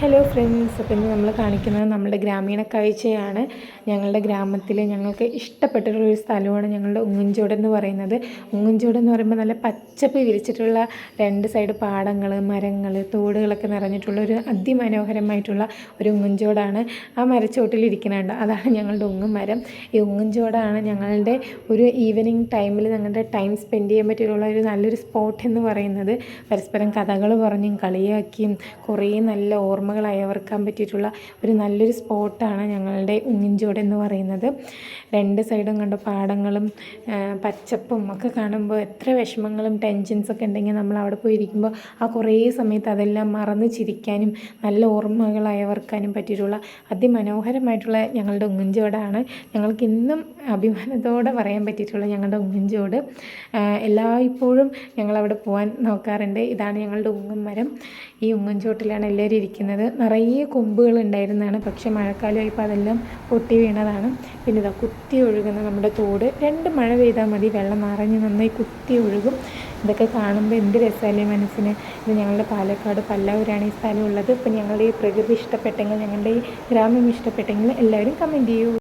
Hello friends അപ്പം ഇന്ന് നമ്മൾ കാണിക്കുന്നത് നമ്മുടെ ഗ്രാമീണ കാഴ്ചയാണ്. ഞങ്ങളുടെ ഗ്രാമത്തിൽ ഞങ്ങൾക്ക് ഇഷ്ടപ്പെട്ടിട്ടുള്ളൊരു സ്ഥലമാണ് ഞങ്ങളുടെ ഉങ്ങഞ്ചോട് എന്ന് പറയുന്നത്. ഉങ്ങഞ്ചോട് എന്ന് പറയുമ്പോൾ നല്ല പച്ചപ്പ് വിരിച്ചിട്ടുള്ള രണ്ട് സൈഡ് പാടങ്ങൾ മരങ്ങൾ തോടുകളൊക്കെ നിറഞ്ഞിട്ടുള്ള ഒരു അതിമനോഹരമായിട്ടുള്ള ഒരു ഉങ്ങഞ്ചോടാണ്. ആ മരച്ചോട്ടിൽ ഇരിക്കുന്നുണ്ട് അതാണ് ഞങ്ങളുടെ ഉങ്ങും മരം ഈ ഉങ്ങഞ്ചോടാണ് ഞങ്ങളുടെ ഒരു ഈവനിങ് ടൈമിൽ ഞങ്ങളുടെ ടൈം സ്പെൻഡ് ചെയ്യാൻ പറ്റിയിട്ടുള്ള ഒരു നല്ലൊരു സ്പോട്ട് എന്ന് പറയുന്നത്. പരസ്പരം കഥകൾ പറഞ്ഞും കളിയാക്കിയും കുറേ നല്ല ഓർമ്മകൾ അയവർക്കാൻ പറ്റിയിട്ടുള്ള ഒരു നല്ലൊരു സ്പോട്ടാണ് ഞങ്ങളുടെ ഉങ്ങിഞ്ചോട് എന്ന് പറയുന്നത്. രണ്ട് സൈഡും കണ്ട പാടങ്ങളും പച്ചപ്പും ഒക്കെ കാണുമ്പോൾ എത്ര വിഷമങ്ങളും ടെൻഷൻസൊക്കെ ഉണ്ടെങ്കിൽ നമ്മൾ അവിടെ പോയി ഇരിക്കുമ്പോൾ ആ കുറേ സമയത്ത് അതെല്ലാം മറന്ന് ചിരിക്കാനും നല്ല ഓർമ്മകൾ അയവർക്കാനും പറ്റിയിട്ടുള്ള അതിമനോഹരമായിട്ടുള്ള ഞങ്ങളുടെ ഉങ്ങിഞ്ചോടാണ് ഞങ്ങൾക്ക് ഇന്നും അഭിമാനത്തോടെ പറയാൻ പറ്റിയിട്ടുള്ള ഞങ്ങളുടെ ഉങ്ങിഞ്ചോട് എല്ലായ്പ്പോഴും ഞങ്ങളവിടെ പോകാൻ നോക്കാറുണ്ട്. ഇതാണ് ഞങ്ങളുടെ ഉങ്ങും മരം. ഈ ഉങ്ങൻചോട്ടിലാണ് എല്ലാവരും ഇരിക്കുന്നത്. നിറയെ കൊമ്പുകൾ ഉണ്ടായിരുന്നതാണ് പക്ഷേ മഴക്കാലമായപ്പോൾ അതെല്ലാം പൊട്ടി വീണതാണ്. പിന്നെ ഇതാ കുത്തി ഒഴുകുന്ന നമ്മുടെ തോട്. രണ്ട് മഴ പെയ്താൽ മതി. വെള്ളം നിറഞ്ഞ് നന്നായി കുത്തി ഒഴുകും. ഇതൊക്കെ കാണുമ്പോൾ എന്ത് രസമല്ലേ മനസ്സിന്. ഇത് ഞങ്ങളുടെ പാലക്കാട് പല്ലാവൂരാണ് ഈ സ്ഥലം ഉള്ളത്. ഇപ്പം ഞങ്ങളുടെ ഈ പ്രകൃതി ഇഷ്ടപ്പെട്ടെങ്കിൽ ഞങ്ങളുടെ ഈ ഗ്രാമം ഇഷ്ടപ്പെട്ടെങ്കിൽ എല്ലാവരും കമന്റ് ചെയ്യൂ.